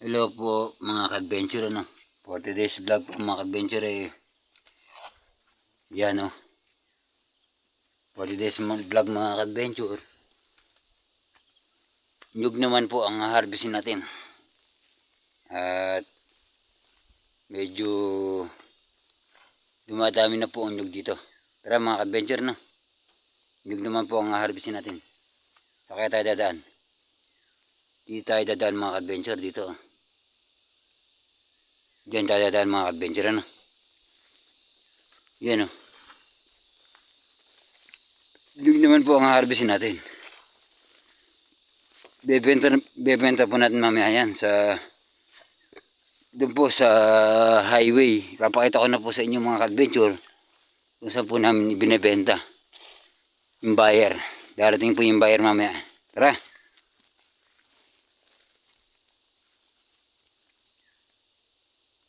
Hello po mga ka-adventure ano. For today's vlog po mga ka-adventure eh. Yan o. For today's vlog mga ka-adventure. Nyug naman po ang harvestin natin. At medyo dumadami na po ang nyug dito. Tara mga ka-adventure no. Nyug naman po ang harvestin natin. Sa tayo dadaan. Dito tayo dadaan mga ka-adventure dito. oh. Diyan tayo dadaan mga adventure ano. Yan o. Yun naman po ang harvestin natin. Bebenta, bebenta po natin mamaya yan sa doon po sa highway. Papakita ko na po sa inyo mga adventure kung saan po namin binebenta yung buyer. Darating po yung buyer mamaya. Tara.